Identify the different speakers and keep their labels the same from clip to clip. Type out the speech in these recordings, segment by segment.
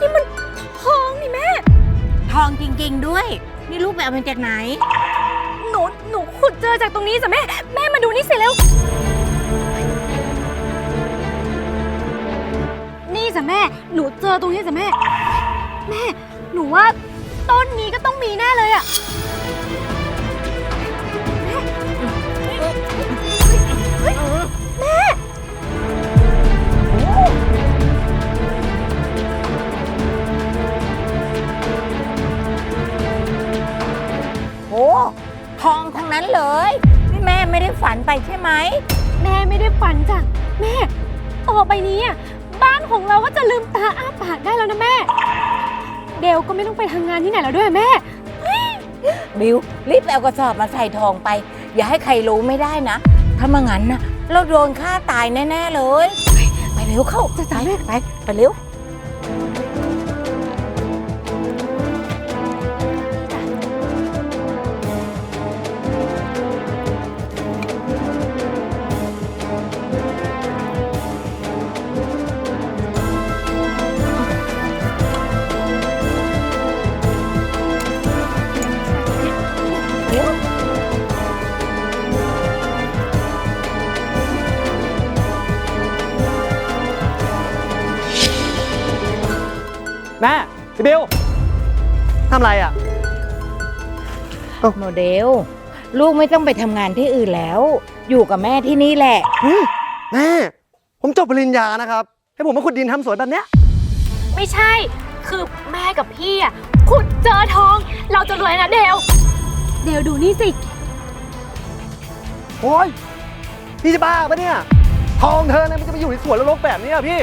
Speaker 1: นี่มันทองนี่แม่
Speaker 2: ทองจริง ๆ ด้วย นี่ลูกไปเอามาจากไหน
Speaker 1: หนู หนูขุดเจอจากตรงนี้จ้ะแม่ แม่มาดูนี่สิเร็ว นี่จ้ะแม่ หนูเจอตรงนี้จ้ะแม่ แม่ หนูว่าต้นนี้ก็ต้องมีแน่เลยอะ
Speaker 2: ไป
Speaker 1: นี้อะบ้านของเราก็จะลืมตาอ้าปากได้แล้วนะแม่ เดลก็ไม่ต้องไปทำงานที่ไหนแล้วด้วยแม่
Speaker 2: บิวรีบไปเอากระสอบมาใส่ทองไป อย่าให้ใครรู้ไม่ได้นะ ถ้าไม่งั้นนะเราโดนฆ่าตายแน่ ๆ เลย ไปเร็วเข้า
Speaker 1: จะจ่ายแม่
Speaker 2: ไปไปเร็ว
Speaker 3: พี่บิวทำอะไรอะ
Speaker 2: โมเดล ลูกไม่ต้องไปทำงานที่อื่นแล้ว อยู่กับแม่ที่นี่แหละ
Speaker 3: แม่ ผมจบปริญญานะครับ ให้ผมมาขุดดินทำสวนแบบเนี้ย
Speaker 1: ไม่ใช่ คือแม่กับพี่อะขุดเจอทอง เราจะรวยนะเดลเดลดูนี่สิ
Speaker 3: โอ้ยพี่จะบ้าปะเนี่ย ทองเธอเนี่ยมันจะไปอยู่ในสวนรกๆแบบนี้อะพี่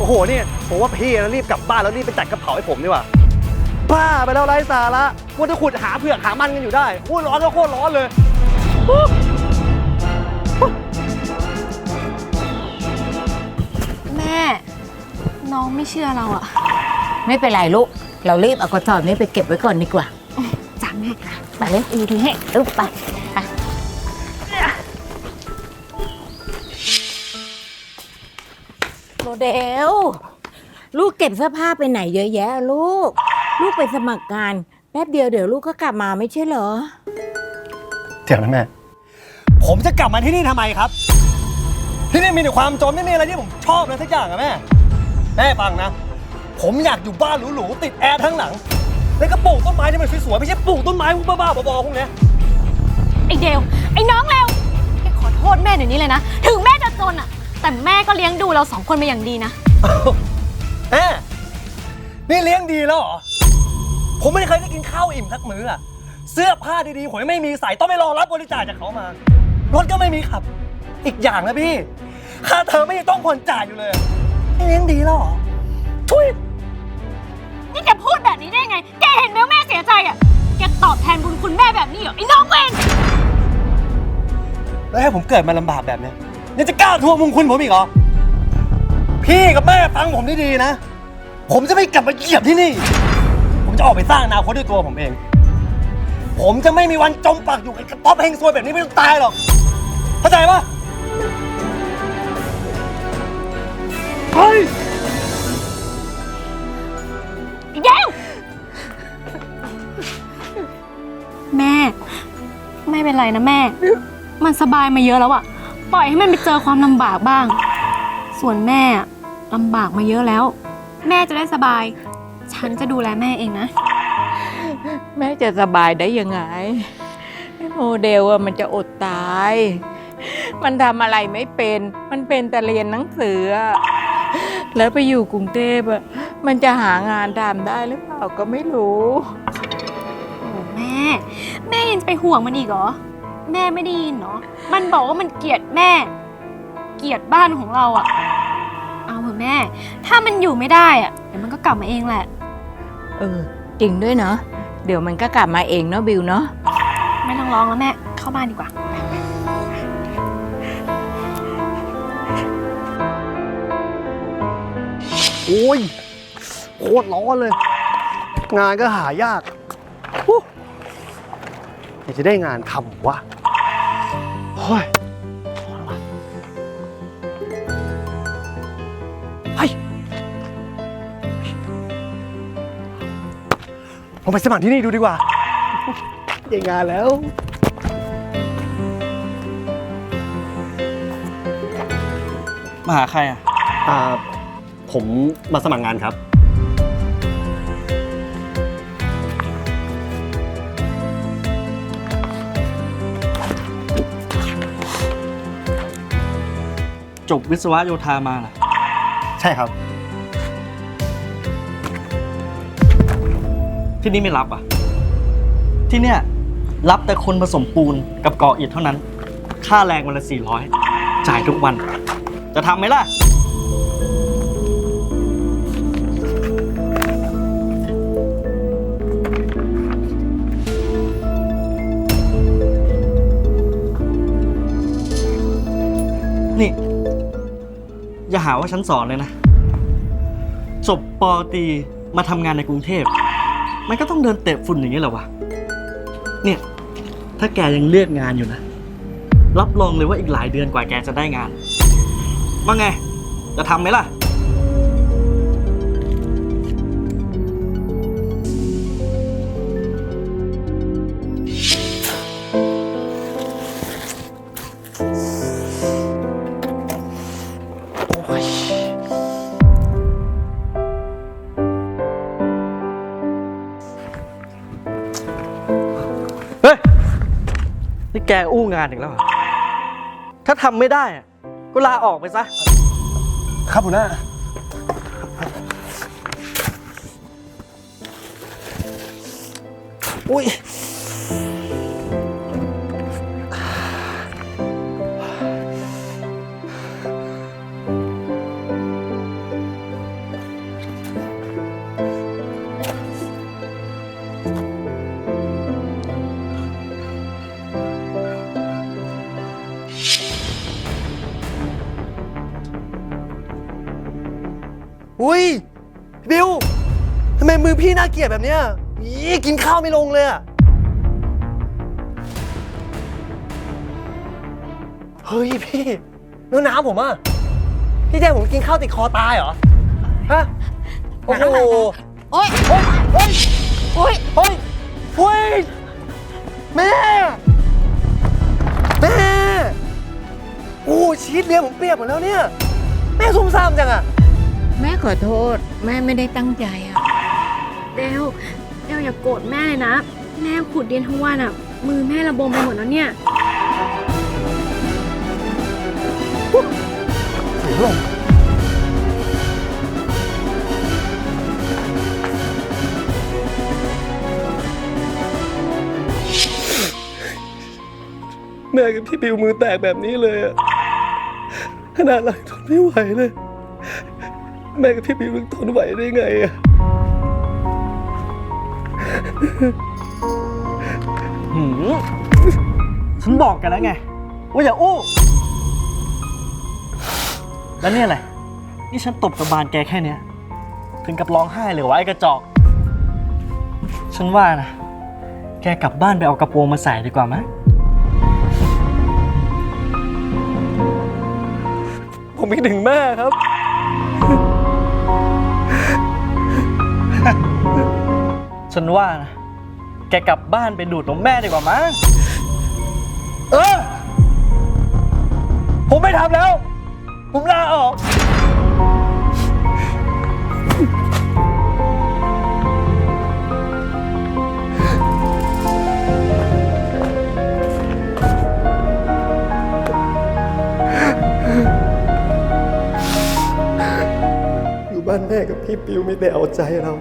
Speaker 3: โอ้โหเนี่ยผมว่าพี่นะรีบกลับบ้านแล้วรีบไปจัดกระเป๋าให้ผมดีกว่าบ้าไปแล้วไร้สาระมัวจะขุดหาเผือกหามันกันอยู่ได้โอ้ยร้อนก็โคตรร้อนเลย
Speaker 1: แม่ น้องไม่เชื่อเราอะ
Speaker 2: ไม่เป็นไรลูก เรารีบเอากระสอบนี้ไปเก็บไว้ก่อนดีกว่า
Speaker 1: จ้าแม่
Speaker 2: ไปเลยอีทีให้ลูกไป เดลลูกเก็บเสื้อผ้าไปไหนเยอะแยะ ลูก ลูกไปสมัครงานแป๊บเดียวเดี๋ยวลูกก็กลับมาไม่ใช่เหรอ
Speaker 3: เดี๋ยวนะแม่ ผมจะกลับมาที่นี่ทำไมครับ ที่นี่มีแต่ความจนไม่มีอะไรที่ผมชอบเลยสักอย่างอะแม่ แม่ฟังนะ ผมอยากอยู่บ้านหรูๆติดแอร์ทั้งหลัง แล้วก็ปลูกต้นไม้ที่มันสวยๆไม่ใช่ปลูกต้นไม้พวกบ้าๆบอๆพวกเนี้ย
Speaker 1: ไอเดลไอ้น้องเร็วแกขอโทษแม่เดี๋ยวนี้เลยนะ ถึงแม่จะจนอะ แต่แม่ก็เลี้ยงดูเราสองคนมาอย่างดีนะ
Speaker 3: แม่นี่เลี้ยงดีแล้วเหรอ ผมไม่เคยได้กินข้าวอิ่มสักมื้ออะเสื้อผ้าดีๆ ผมยังไม่มีใส่ต้องไปรอรับบริจาคจากเขามา รถก็ไม่มีขับ อีกอย่างนะพี่ ค่าเทอมไม่ยังต้องผ่อนจ่ายอยู่เลยนี่เลี้ยงดีแล้วเหรอทุย
Speaker 1: นี่แกพูดแบบนี้ได้ไง แกเห็นไหมว่าแม่เสียใจอะ แกตอบแทนบุญคุณแม่แบบนี้เหรอไอ้น้องเวน
Speaker 3: แล้วให้ผมเกิดมาลำบากแบบเนี้ย ยังจะกล้าทวงมุงคุณผมอีกเหรอ พี่กับแม่ฟังผมดีๆนะ ผมจะไม่กลับมาเหยียบที่นี่ ผมจะออกไปสร้างอนาคตด้วยตัวผมเอง ผมจะไม่มีวันจมปักอยู่กับกระต๊อบเฮงซวยแบบนี้ไม่ต้องตายหรอก เข้าใจปะเฮ้ย
Speaker 1: ไอ้เดวแม่ ไม่เป็นไรนะแม่ มันสบายมาเยอะแล้วอะ ปล่อยให้มันไปเจอความลำบากบ้าง ส่วนแม่อะลำบากมาเยอะแล้ว แม่จะได้สบาย ฉันจะดูแลแม่เองนะ
Speaker 2: แม่จะสบายได้ยังไงไอ้โมเดลอะมันจะอดตาย มันทำอะไรไม่เป็น มันเป็นแต่เรียนหนังสืออะแล้วไปอยู่กรุงเทพอะมันจะหางานทำได้หรือเปล่าก็ไม่รู้
Speaker 1: โอ้แม่ แม่ยังจะไปห่วงมันอีกเหรอ แม่ไม่ได้ยินเนาะ มันบอกว่ามันเกลียดแม่ เกลียดบ้านของเราอะเอาเถอะแม่ ถ้ามันอยู่ไม่ได้อะเดี๋ยวมันก็กลับมาเองแหละ
Speaker 2: เออ จริงด้วยเนาะเดี๋ยวมันก็กลับมาเองเนาะบิวเนาะ
Speaker 1: ไม่ต้องร้องแล้วแม่ เข้าบ้านดีกว่า
Speaker 3: โอ้ยโคตรร้อนเลย งานก็หายากฮู้อยากจะได้งานทำวะเฮ้ยผมไปสมัครที่นี่ดูดีกว่าได้งานแล้ว
Speaker 4: มาหาใครอะ
Speaker 3: อ่า ผมมาสมัครงานครับ
Speaker 4: จบวิศวะโยธามาเหรอ
Speaker 3: ใช่ครับ
Speaker 4: ที่นี่ไม่รับอะ ที่เนี่ยรับแต่คนผสมปูนกับก่ออิฐเท่านั้น ค่าแรงวันละ400 จ่ายทุกวัน จะทำไหมล่ะ หาว่าฉันสอนเลยนะ จบปอตีมาทำงานในกรุงเทพ มันก็ต้องเดินเตะฝุ่นอย่างนี้แหละวะ เนี่ย ถ้าแกยังเลือกงานอยู่นะ รับรองเลยว่าอีกหลายเดือนกว่าแกจะได้งาน ว่าไง จะทำไหมล่ะ แกอู้งานอีกแล้วเหรอถ้าทำไม่ได้อะก็ลาออกไปซะ
Speaker 3: ครับหัวหน้า
Speaker 4: อุ้ย
Speaker 3: อุ้ยพี่บิวทำไมมือพี่น่าเกลียดแบบเนี้ยอีกินข้าวไม่ลงเลยอะเฮ้ยพี่แล้วน้ำผมอะพี่แจ้งผมกินข้าวติดคอตายเหรอ ฮะ โอ้โห
Speaker 2: โอ๊ย
Speaker 3: โอ๊ยโอ๊ย
Speaker 2: โอ๊ย
Speaker 3: โอ๊ยโอ๊ยแม่ แม่ โอ้ชีสเลี้ยงผมเปียกหมดแล้วเนี่ย แม่ซุ่มซ่ามจังอะ
Speaker 2: แม่ขอโทษ แม่ไม่ได้ตั้งใจอะ
Speaker 1: เดวเดวอย่าโกรธแม่เลยนะ แม่ขุดดินทั้งวันอะมือแม่ระบมไปหมดแล้วเนี่ย
Speaker 3: ถือลงแม่กับพี่บิวมือแตกแบบนี้เลยอะขนาดเรายังทนไม่ไหวเลย แม่กับพี่บิวยังทนไหวได้ไงอะ
Speaker 4: หืมฉันบอกแกันแล้วไง ว่าอย่าอู้ แล้วเนี่ยอะไร นี่ฉันตบกระบาลแกแค่เนี้ย ถึงกับร้องไห้เลยวะไอ้กระจอก ฉันว่านะ แกกลับบ้านไปเอากระโปรงมาใส่ดีกว่ามั้ย
Speaker 3: ผมคิดถึงแม่ครับ
Speaker 4: ฉันว่านะแกกลับบ้านไปดูดนมแม่ดีกว่ามั้ง
Speaker 3: เออ ผมไม่ทำแล้ว ผมลาออก อยู่บ้านแม่กับพี่ปิวมีแต่เอาใจเรา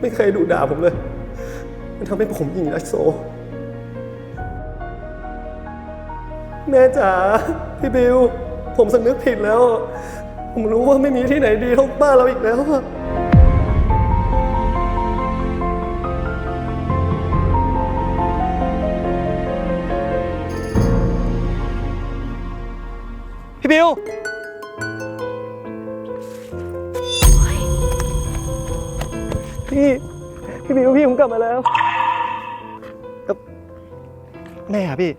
Speaker 3: ไม่เคยดุด่าผมเลย มันทำให้ผมยิ่งรักโซ แม่จ๋าพี่บิว ผมสำนึกผิดแล้ว ผมรู้ว่าไม่มีที่ไหนดีเท่าบ้านเราอีกแล้วอะ กลับมาแล้วแม่อะพี่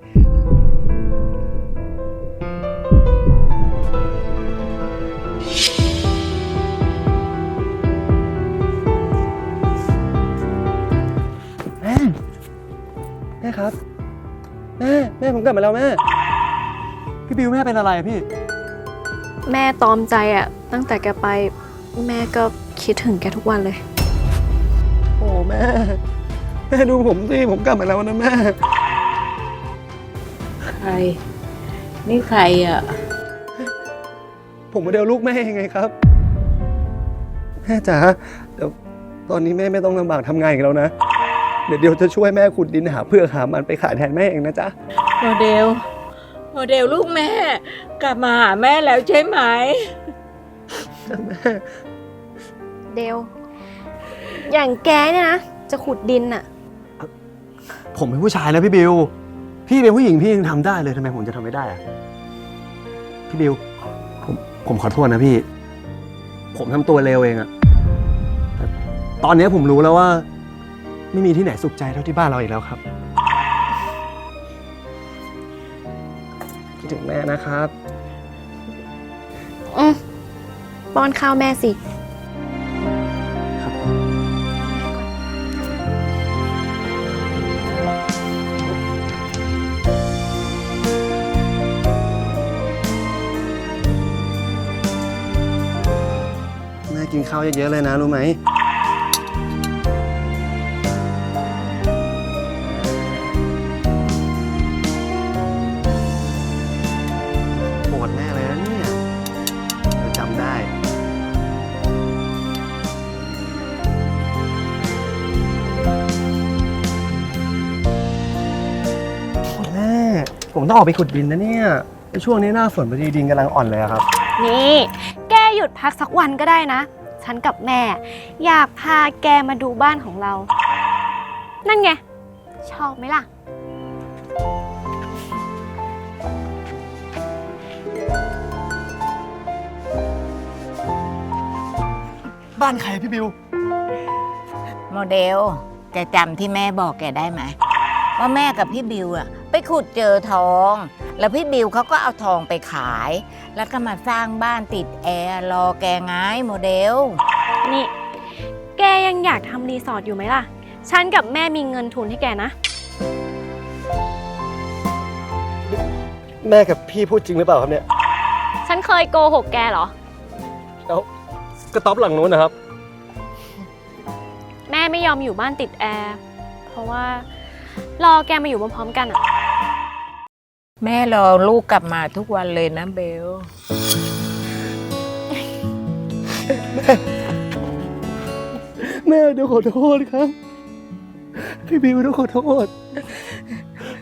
Speaker 3: แม่ แม่ครับ แม่ แม่ผมกลับมาแล้วแม่ พี่บิวแม่เป็นอะไรอะพี่
Speaker 1: แม่ตอมใจอะตั้งแต่แกไปแม่ก็คิดถึงแกทุกวันเลย
Speaker 3: โอ้แม่ แม่ดูผมสิผมกลับมาแล้วนะแม่
Speaker 2: ใคร นี่ใครอะ
Speaker 3: ผมมาเดียวลูกแม่ยังไงครับ แม่จ๋าเดี๋ยวตอนนี้แม่ไม่ต้องลำบากทำงานอีกแล้วนะ เดี๋ยวเดียวจะช่วยแม่ขุดดินหาเพื่อกหามันไปขายแทนแม่เองนะจ๊ะ
Speaker 2: โมเดล โมเดลลูกแม่ กลับมาหาแม่แล้วใช่ไหม
Speaker 3: แม่
Speaker 1: เดว อย่างแกเนี่ยนะ จะขุดดินอะ
Speaker 3: ผมเป็นผู้ชายนะพี่บิว พี่เป็นผู้หญิงพี่ยังทำได้เลยทำไมผมจะทำไม่ได้อะพี่บิว ผมผมขอโทษนะพี่ ผมทำตัวเลวเองอะแต่ตอนนี้ผมรู้แล้วว่า ไม่มีที่ไหนสุขใจเท่าที่บ้านเราอีกแล้วครับคิดถึงแม่นะครับ
Speaker 1: อืมป้อนข้าวแม่สิ
Speaker 3: กินข้าวเยอะๆเลยนะ รู้ไหมโกรธแม่เลยนะเนี่ยเดี๋ยวจำได้แม่ ผมต้องออกไปขุดดินนะเนี่ยช่วงนี้หน้าฝนพอดีดินกำลังอ่อนเลยอะครับ
Speaker 1: นี่ แกหยุดพักสักวันก็ได้นะ ฉันกับแม่ อยากพาแกมาดูบ้านของเรา นั่นไง ชอบไหมล่ะ
Speaker 3: บ้านใครพี่บิว
Speaker 2: โมเดลแกจำที่แม่บอกแกได้ไหมว่าแม่กับพี่บิวอะไปขุดเจอทอง แล้วพี่บิวเขาก็เอาทองไปขาย แล้วก็มาสร้างบ้านติดแอร์รอแกไงโมเดล
Speaker 1: นี่ แกยังอยากทำรีสอร์ทอยู่ไหมล่ะ ฉันกับแม่มีเงินทุนให้แกนะ
Speaker 3: แม่กับพี่พูดจริงหรือเปล่าครับเนี่ย
Speaker 1: ฉันเคยโกหกแกเหรอ
Speaker 3: แล้วกระต๊อบหลังนู้นนะครับ
Speaker 1: แม่ไม่ยอมอยู่บ้านติดแอร์ เพราะว่ารอแกมาอยู่พร้อมๆกันอะ
Speaker 2: แม่รอลูกกลับมาทุกวันเลยนะเบล
Speaker 3: แม่เดี๋ยวขอโทษครับ พี่บิวต้องขอโทษ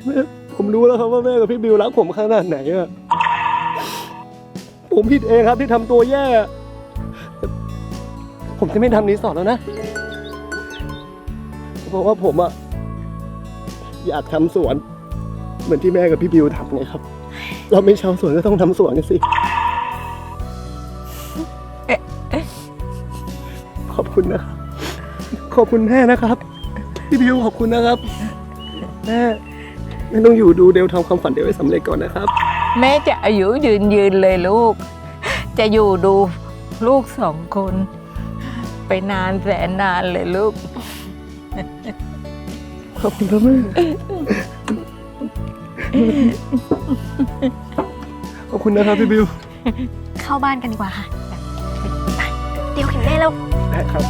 Speaker 3: แม่ผมรู้แล้วครับว่าแม่กับพี่บิวรักผมขนาดไหนอะผมผิดเองครับที่ทำตัวแย่ ผมจะไม่ทำรีสอร์ทแล้วนะ เพราะว่าผมอะอยากทำสวน เหมือนที่แม่กับพี่บิวทำไงครับ เราไม่ชาวสวนก็ต้องทำสวนกันสิ ขอบคุณนะครับ ขอบคุณแม่นะครับ พี่บิวขอบคุณนะครับ แม่แม่ต้องอยู่ดูเดลทำความฝันเดลให้สำเร็จก่อนนะครับ
Speaker 2: แม่จะอายุยืนยืนเลยลูก จะอยู่ดูลูกสองคน ไปนานแสนนานเลยลูก
Speaker 3: ขอบคุณครับแม่ ขอบคุณนะครับพี่บิว
Speaker 1: เข้าบ้านกันดีกว่าค่ะไปเดี๋ยวเห็นแม่แล้ว
Speaker 3: ได้ครับ